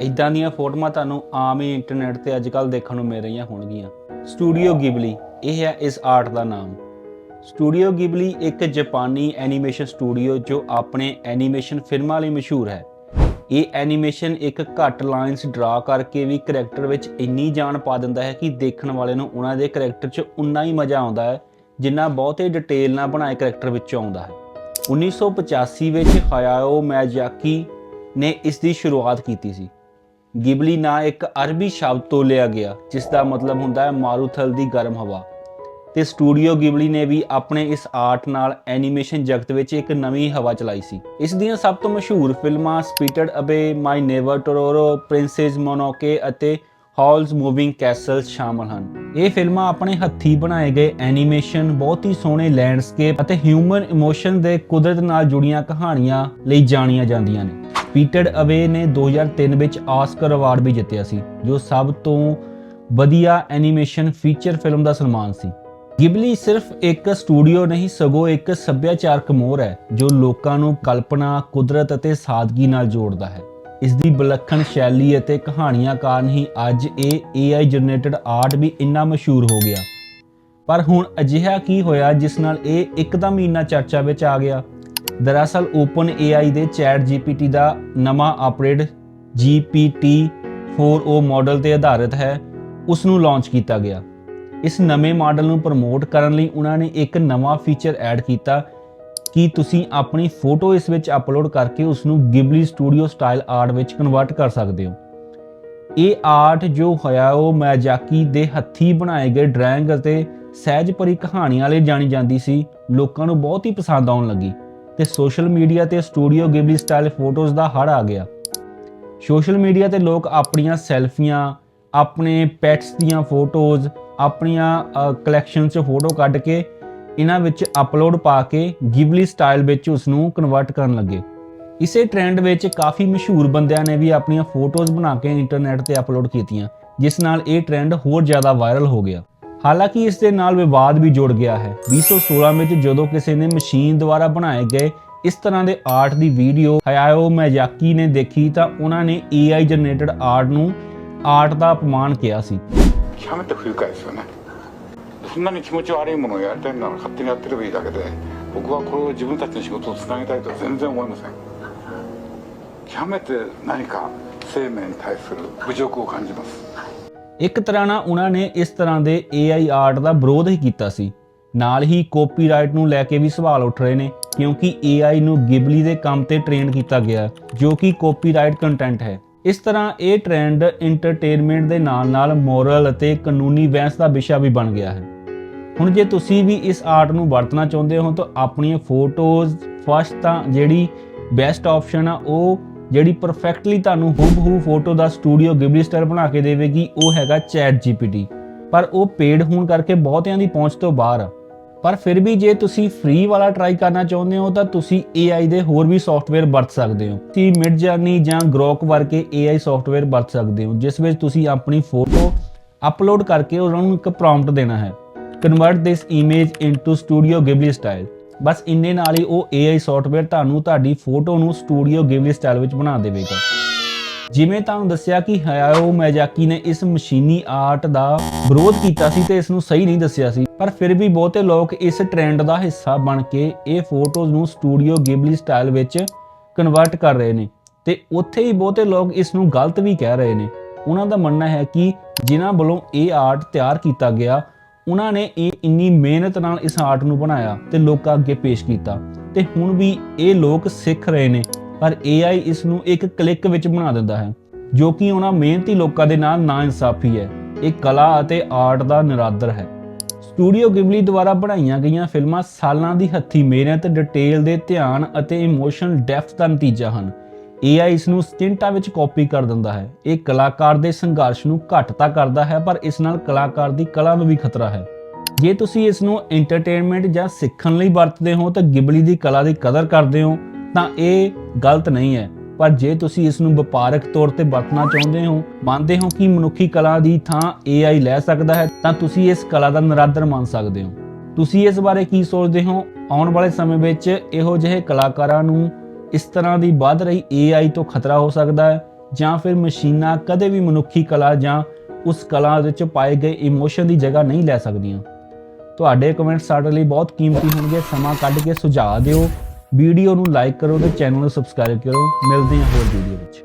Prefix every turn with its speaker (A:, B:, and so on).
A: ਇਦਾਂ ਦੀਆਂ ਫੋਟੋਆਂ ਤੁਹਾਨੂੰ ਆਮ ਹੀ ਇੰਟਰਨੈਟ ਤੇ ਅੱਜਕੱਲ ਦੇਖਣ ਨੂੰ ਮਿਲ ਰਹੀਆਂ ਹੋਣਗੀਆਂ। ਸਟੂਡੀਓ ਗਿਬਲੀ ਇਹ ਹੈ ਇਸ ਆਰਟ ਦਾ ਨਾਮ। ਸਟੂਡੀਓ ਗਿਬਲੀ ਇੱਕ ਜਾਪਾਨੀ ਐਨੀਮੇਸ਼ਨ ਸਟੂਡੀਓ ਜੋ ਆਪਣੇ ਐਨੀਮੇਸ਼ਨ ਫਿਲਮਾਂ ਲਈ ਮਸ਼ਹੂਰ ਹੈ। ਇਹ ਐਨੀਮੇਸ਼ਨ ਇੱਕ ਘੱਟ ਲਾਈਨਸ ਡਰਾ ਕਰਕੇ ਵੀ ਕਰੈਕਟਰ ਵਿੱਚ ਇੰਨੀ ਜਾਨ ਪਾ ਦਿੰਦਾ ਹੈ ਕਿ ਦੇਖਣ ਵਾਲੇ ਨੂੰ ਉਹਨਾਂ ਦੇ ਕਰੈਕਟਰ 'ਚ ਉਨਾ ਹੀ ਮਜ਼ਾ ਆਉਂਦਾ ਹੈ, ਜਿੰਨਾ ਬਹੁਤੇ ਡਿਟੇਲ ਨਾਲ ਬਣਾਏ ਕਰੈਕਟਰ ਵਿੱਚੋਂ ਆਉਂਦਾ ਹੈ। 1985 ਵਿੱਚ ਹਾਇਆਓ ਮੈਜਾਕੀ ਨੇ ਇਸ ਦੀ ਸ਼ੁਰੂਆਤ ਕੀਤੀ ਸੀ। ਗਿਬਲੀ ਨਾਂ ਇੱਕ ਅਰਬੀ ਸ਼ਬਦ ਤੋਂ ਲਿਆ ਗਿਆ, ਜਿਸ ਦਾ ਮਤਲਬ ਹੁੰਦਾ ਹੈ ਮਾਰੂਥਲ ਦੀ ਗਰਮ ਹਵਾ। ਤੇ ਸਟੂਡੀਓ ਗਿਬਲੀ ਨੇ ਵੀ ਆਪਣੇ ਇਸ ਆਰਟ ਨਾਲ ਐਨੀਮੇਸ਼ਨ ਜਗਤ ਵਿੱਚ ਇੱਕ ਨਵੀਂ ਹਵਾ ਚਲਾਈ ਸੀ। ਇਸ ਦੀਆਂ ਸਭ ਤੋਂ ਮਸ਼ਹੂਰ ਫਿਲਮਾਂ ਸਪਿਟਡ ਅਬੇ, ਮਾਈ ਨੇਵਰ, ਟੋਰੋਰੋ, ਪ੍ਰਿੰਸੈਸ ਮੋਨੋਕੇ ਅਤੇ ਹਾਲਸ ਮੂਵਿੰਗ ਕੈਸਲਸ ਸ਼ਾਮਲ ਹਨ। ਇਹ ਫਿਲਮਾਂ ਆਪਣੇ ਹੱਥੀ ਬਣਾਏ ਗਏ ਐਨੀਮੇਸ਼ਨ, ਬਹੁਤ ਹੀ ਸੋਹਣੇ ਲੈਂਡਸਕੇਪ ਅਤੇ ਹਿਊਮਨ ਇਮੋਸ਼ਨ ਦੇ ਕੁਦਰਤ ਨਾਲ ਜੁੜੀਆਂ ਕਹਾਣੀਆਂ ਲਈ ਜਾਣੀਆਂ ਜਾਂਦੀਆਂ ਨੇ। ਸਪਿਟਡ ਅਵੇ ਨੇ 2003 ਵਿੱਚ ਆਸਕਰ ਅਵਾਰਡ ਵੀ ਜਿੱਤਿਆ ਸੀ, ਜੋ ਸਭ ਤੋਂ ਵਧੀਆ ਐਨੀਮੇਸ਼ਨ ਫੀਚਰ ਫਿਲਮ ਦਾ ਸਨਮਾਨ ਸੀ। ਗਿਬਲੀ ਸਿਰਫ ਇੱਕ ਸਟੂਡੀਓ ਨਹੀਂ, ਸਗੋਂ ਇੱਕ ਸੱਭਿਆਚਾਰਕ ਮੋਹਰ ਹੈ, ਜੋ ਲੋਕਾਂ ਨੂੰ ਕਲਪਨਾ, ਕੁਦਰਤ ਅਤੇ ਸਾਦਗੀ ਨਾਲ ਜੋੜਦਾ ਹੈ। ਇਸ ਦੀ ਵਿਲੱਖਣ ਸ਼ੈਲੀ ਅਤੇ ਕਹਾਣੀਆਂ ਕਾਰਨ ਹੀ ਅੱਜ ਇਹ AI ਜਨਰੇਟਡ ਆਰਟ ਵੀ ਇੰਨਾ ਮਸ਼ਹੂਰ ਹੋ ਗਿਆ। ਪਰ ਹੁਣ ਅਜਿਹਾ ਕੀ ਹੋਇਆ ਜਿਸ ਨਾਲ ਇਹ ਇੱਕਦਮ ਹੀ ਇੰਨਾ ਚਰਚਾ ਵਿੱਚ ਆ ਗਿਆ? ਦਰਅਸਲ ਓਪਨ AI ਦੇ ਚੈਟ GPT ਦਾ ਨਵਾਂ ਅਪਡੇਟ GPT-4o ਮਾਡਲ ਤੇ ਆਧਾਰਿਤ ਹੈ ਉਸ ਨੂੰ ਲਾਂਚ ਕੀਤਾ ਗਿਆ। ਇਸ ਨਵੇਂ ਮਾਡਲ ਨੂੰ ਪ੍ਰਮੋਟ ਕਰਨ ਲਈ ਉਹਨਾਂ ਨੇ ਇੱਕ ਨਵਾਂ ਫੀਚਰ ਐਡ ਕੀਤਾ ਕਿ ਤੁਸੀਂ ਆਪਣੀ ਫੋਟੋ ਇਸ ਵਿੱਚ ਅਪਲੋਡ ਕਰਕੇ ਉਸ ਨੂੰ ਗਿਬਲੀ ਸਟੂਡੀਓ ਸਟਾਈਲ ਆਰਟ ਵਿੱਚ ਕਨਵਰਟ ਕਰ ਸਕਦੇ ਹੋ? ਇਹ ਆਰਟ ਜੋ ਹੋਇਆ, ਉਹ ਮੈਜਾਕੀ ਦੇ ਹੱਥੀ ਬਣਾਏ ਗਏ ਡਰਾਇੰਗ ਅਤੇ ਸਹਿਜ ਭਰੀ ਕਹਾਣੀਆਂ ਵਾਲੇ ਜਾਣੀ ਜਾਂਦੀ ਸੀ। ਲੋਕਾਂ ਨੂੰ ਬਹੁਤ ਹੀ ਪਸੰਦ ਆਉਣ ਲੱਗੀ ਤੇ ਸੋਸ਼ਲ ਮੀਡੀਆ ਤੇ ਸਟੂਡੀਓ ਗਿਬਲੀ ਸਟਾਈਲ ਫੋਟੋਜ਼ ਦਾ ਹੜ ਆ ਗਿਆ। ਸੋਸ਼ਲ ਮੀਡੀਆ ਤੇ ਲੋਕ ਆਪਣੀਆਂ ਸੈਲਫੀਆਂ, ਆਪਣੇ ਪੈਟਸ ਦੀਆਂ ਫੋਟੋਜ਼ ਆਪਣੀਆਂ ਕਲੈਕਸ਼ਨ 'ਚ ਫੋਟੋ ਕੱਢ ਕੇ ਇਹਨਾਂ ਵਿੱਚ ਅਪਲੋਡ ਪਾ ਕੇ ਗਿਵਲੀ ਸਟਾਈਲ ਵਿੱਚ ਉਸ ਨੂੰ ਕਨਵਰਟ ਕਰਨ ਲੱਗੇ। ਇਸੇ ਟ੍ਰੈਂਡ ਵਿੱਚ ਕਾਫੀ ਮਸ਼ਹੂਰ ਬੰਦਿਆਂ ਨੇ ਵੀ ਆਪਣੀਆਂ ਫੋਟੋਜ਼ ਬਣਾ ਕੇ ਇੰਟਰਨੈਟ ਤੇ ਅਪਲੋਡ ਕੀਤੀਆਂ, ਜਿਸ ਨਾਲ ਇਹ ਟ੍ਰੈਂਡ ਹੋਰ ਜ਼ਿਆਦਾ ਵਾਇਰਲ ਹੋ ਗਿਆ। ਹਾਲਾਂਕਿ ਇਸ ਦੇ ਨਾਲ ਵਿਵਾਦ ਵੀ ਜੁੜ ਗਿਆ ਹੈ। 2016 ਵਿੱਚ ਜਦੋਂ ਕਿਸੇ ਨੇ ਮਸ਼ੀਨ ਦੁਆਰਾ ਬਣਾਏ ਗਏ ਇਸ ਤਰ੍ਹਾਂ ਦੇ ਆਰਟ ਦੀ ਵੀਡੀਓ ਹਯਾਓ ਮੈਜਾਕੀ ਨੇ ਦੇਖੀ ਤਾਂ ਉਹਨਾਂ ਨੇ AI ਜਨਰੇਟਡ ਆਰਟ ਨੂੰ ਆਰਟ ਦਾ ਅਪਮਾਨ ਕਿਹਾ ਸੀ।
B: ਕਿਆ ਮਤਲਬ ਹੋਇਆ ਇਸ そんなに気持ち悪いものをやりたいなら勝手にやってればいいだけで僕はこれを自分たちの仕事をつなげたいとは全然思いません極めて何か生命に対する侮辱を感じます
A: ਇੱਕ ਤਰ੍ਹਾਂ ਨਾਲ ਉਹਨਾਂ ਨੇ ਇਸ ਤਰ੍ਹਾਂ ਦੇ AI ਆਰਟ ਦਾ ਵਿਰੋਧ ਹੀ ਕੀਤਾ ਸੀ ਨਾਲ ਹੀ ਕਾਪੀਰਾਈਟ ਨੂੰ ਲੈ ਕੇ ਵੀ ਸਵਾਲ ਉੱਠ ਰਹੇ ਨੇ ਕਿਉਂਕਿ AI ਨੂੰ ਗਿਬਲੀ ਦੇ ਕੰਮ ਤੇ ਟ੍ਰੇਨ ਕੀਤਾ ਗਿਆ ਜੋ ਕਿ ਕਾਪੀਰਾਈਟ ਕੰਟੈਂਟ ਹੈ ਇਸ ਤਰ੍ਹਾਂ ਇਹ ਟ੍ਰੈਂਡ ਐਂਟਰਟੇਨਮੈਂਟ ਦੇ ਨਾਲ-ਨਾਲ ਮੋਰਲ ਅਤੇ ਕਾਨੂੰਨੀ ਬਹਿਸ ਦਾ ਵਿਸ਼ਾ ਵੀ ਬਣ ਗਿਆ ਹੈ ਹੁਣ ਜੇ ਤੁਸੀਂ ਵੀ ਇਸ ਆਰਟ ਨੂੰ ਵਰਤਣਾ ਚਾਹੁੰਦੇ ਹੋ ਤਾਂ ਆਪਣੀਆਂ ਫੋਟੋਜ਼ ਫਸਟ ਤਾਂ ਜਿਹੜੀ ਬੈਸਟ ਆਪਸ਼ਨ ਆ, ਉਹ ਜਿਹੜੀ ਪਰਫੈਕਟਲੀ ਤੁਹਾਨੂੰ ਹੂਬਹੂ ਫੋਟੋ ਦਾ ਸਟੂਡੀਓ ਗਿਬਲੀ ਸਟਾਈਲ ਬਣਾ ਕੇ ਦੇਵੇਗੀ, ਉਹ ਹੈਗਾ ਚੈਟ ਜੀਪੀਟੀ ਪਰ ਉਹ ਪੇਡ ਹੋਣ ਕਰਕੇ ਬਹੁਤਿਆਂ ਦੀ ਪਹੁੰਚ ਤੋਂ ਬਾਹਰ ਆ। ਪਰ ਫਿਰ ਵੀ ਜੇ ਤੁਸੀਂ ਫ੍ਰੀ ਵਾਲਾ ਟਰਾਈ ਕਰਨਾ ਚਾਹੁੰਦੇ ਹੋ, ਤਾਂ ਤੁਸੀਂ AI ਦੇ ਹੋਰ ਵੀ ਸੌਫਟਵੇਅਰ ਵਰਤ ਸਕਦੇ ਹੋ। ਤੁਸੀਂ ਮਿਡ ਜਰਨੀ ਜਾਂ ਗ੍ਰੋਕ ਵਰਗੇ AI ਸੌਫਟਵੇਅਰ ਵਰਤ ਸਕਦੇ ਹੋ, ਜਿਸ ਵਿੱਚ ਤੁਸੀਂ ਆਪਣੀ ਫੋਟੋ ਅਪਲੋਡ ਕਰਕੇ ਉਹਨਾਂ ਨੂੰ ਇੱਕ ਪ੍ਰੌਂਪਟ ਦੇਣਾ ਹੈ। Convert this image into Studio Ghibli style ਬਸ ਇੰਨੇ ਨਾਲ ਹੀ ਉਹ AI ਸੌਫਟਵੇਅਰ ਤੁਹਾਨੂੰ ਤੁਹਾਡੀ ਫੋਟੋ ਨੂੰ ਸਟੂਡੀਓ ਗਿਬਲੀ ਸਟਾਈਲ ਵਿੱਚ ਬਣਾ ਦੇਵੇਗਾ। ਜਿਵੇਂ ਤੁਹਾਨੂੰ ਦੱਸਿਆ ਕਿ ਹਾਇਆਓ ਮੈਜਾਕੀ ਨੇ ਇਸ ਮਸ਼ੀਨੀ ਆਰਟ ਦਾ ਵਿਰੋਧ ਕੀਤਾ ਸੀ ਤੇ ਇਸ ਨੂੰ ਸਹੀ ਨਹੀਂ ਦੱਸਿਆ ਸੀ, ਪਰ ਫਿਰ ਵੀ ਬਹੁਤੇ ਲੋਕ ਇਸ ਟ੍ਰੈਂਡ ਦਾ ਹਿੱਸਾ ਬਣ ਕੇ ਇਹ ਫੋਟੋਜ਼ ਨੂੰ ਸਟੂਡੀਓ ਗਿਬਲੀ ਸਟਾਈਲ ਵਿੱਚ ਕਨਵਰਟ ਕਰ ਰਹੇ ਨੇ। ਤੇ ਉੱਥੇ ਹੀ ਬਹੁਤੇ ਲੋਕ ਇਸ ਨੂੰ ਗਲਤ ਵੀ ਕਹਿ ਰਹੇ ਨੇ। ਉਹਨਾਂ ਦਾ ਮੰਨਣਾ ਹੈ ਕਿ ਜਿਨ੍ਹਾਂ ਵੱਲੋਂ ਇਹ ਆਰਟ ਤਿਆਰ ਕੀਤਾ ਗਿਆ ਉਹਨਾਂ ਨੇ ਇਹ ਇੰਨੀ ਮਿਹਨਤ ਨਾਲ ਇਸ ਆਰਟ ਨੂੰ ਬਣਾਇਆ ਤੇ ਲੋਕਾਂ ਅੱਗੇ ਪੇਸ਼ ਕੀਤਾ। ਤੇ ਹੁਣ ਵੀ ਇਹ ਲੋਕ ਸਿੱਖ ਰਹੇ ਨੇ, ਪਰ AI ਇਸ ਨੂੰ ਇੱਕ ਕਲਿੱਕ ਵਿੱਚ ਬਣਾ ਦਿੰਦਾ ਹੈ, ਜੋ ਕਿ ਉਹਨਾਂ ਮਿਹਨਤੀ ਲੋਕਾਂ ਦੇ ਨਾਲ ਨਾ ਇਨਸਾਫ਼ੀ ਹੈ। ਇਹ ਕਲਾ ਅਤੇ ਆਰਟ ਦਾ ਨਿਰਾਦਰ ਹੈ। ਸਟੂਡੀਓ ਗਿਬਲੀ ਦੁਆਰਾ ਬਣਾਈਆਂ ਗਈਆਂ ਫਿਲਮਾਂ ਸਾਲਾਂ ਦੀ ਹੱਥੀ ਮਿਹਨਤ, ਡਿਟੇਲ ਦੇ ਧਿਆਨ ਅਤੇ ਇਮੋਸ਼ਨਲ ਡੈਪਥ ਦਾ ਨਤੀਜਾ ਹਨ। AI ਇਸ ਨੂੰ ਸਕਿੰਟਾਂ ਵਿੱਚ ਕਾਪੀ ਕਰ ਦਿੰਦਾ ਹੈ। ਇਹ ਕਲਾਕਾਰ ਦੇ ਸੰਘਰਸ਼ ਨੂੰ ਘੱਟ ਤਾਂ ਕਰਦਾ ਹੈ, ਪਰ ਇਸ ਨਾਲ ਕਲਾਕਾਰ ਦੀ ਕਲਾ ਨੂੰ ਵੀ ਖਤਰਾ ਹੈ। ਜੇ ਤੁਸੀਂ ਇਸ ਨੂੰ ਐਂਟਰਟੇਨਮੈਂਟ ਜਾਂ ਸਿੱਖਣ ਲਈ ਵਰਤਦੇ ਹੋ, ਤਾਂ ਗਿਬਲੀ ਦੀ ਕਲਾ ਦੀ ਕਦਰ ਕਰਦੇ ਹੋ, ਤਾਂ ਇਹ ਗਲਤ ਨਹੀਂ ਹੈ। ਪਰ ਜੇ ਤੁਸੀਂ ਇਸ ਨੂੰ ਵਪਾਰਕ ਤੌਰ ਤੇ ਵਰਤਣਾ ਚਾਹੁੰਦੇ ਹੋ, ਮੰਨਦੇ ਹੋ ਕਿ ਮਨੁੱਖੀ ਕਲਾ ਦੀ ਥਾਂ AI ਲੈ ਸਕਦਾ ਹੈ, ਤਾਂ ਤੁਸੀਂ ਇਸ ਕਲਾ ਦਾ ਨਿਰਾਦਰ ਮੰਨ ਸਕਦੇ ਹੋ। ਤੁਸੀਂ ਇਸ ਬਾਰੇ ਕੀ ਸੋਚਦੇ ਹੋ? ਆਉਣ ਵਾਲੇ ਸਮੇਂ ਵਿੱਚ ਇਹੋ ਜਿਹੇ ਕਲਾਕਾਰਾਂ ਨੂੰ ਇਸ ਤਰ੍ਹਾਂ ਦੀ ਵੱਧ ਰਹੀ AI ਤੋਂ ਖਤਰਾ ਹੋ ਸਕਦਾ ਹੈ ਜਾਂ ਫਿਰ ਮਸ਼ੀਨਾਂ ਕਦੇ ਵੀ ਮਨੁੱਖੀ ਕਲਾ ਜਾਂ ਉਸ ਕਲਾ ਵਿੱਚ ਪਾਏ ਗਏ ਇਮੋਸ਼ਨ ਦੀ ਜਗ੍ਹਾ ਨਹੀਂ ਲੈ ਸਕਦੀਆਂ। ਤੁਹਾਡੇ ਕਮੈਂਟਸ ਸਾਡੇ ਲਈ ਬਹੁਤ ਕੀਮਤੀ ਹੋਣਗੇ। ਸਮਾਂ ਕੱਢ ਕੇ ਸੁਝਾਅ ਦਿਓ। ਵੀਡੀਓ ਨੂੰ ਲਾਈਕ ਕਰੋ ਤੇ ਚੈਨਲ ਨੂੰ ਸਬਸਕ੍ਰਾਈਬ ਕਰੋ। ਮਿਲਦੇ ਹਾਂ ਹੋਰ ਵੀਡੀਓ ਵਿੱਚ।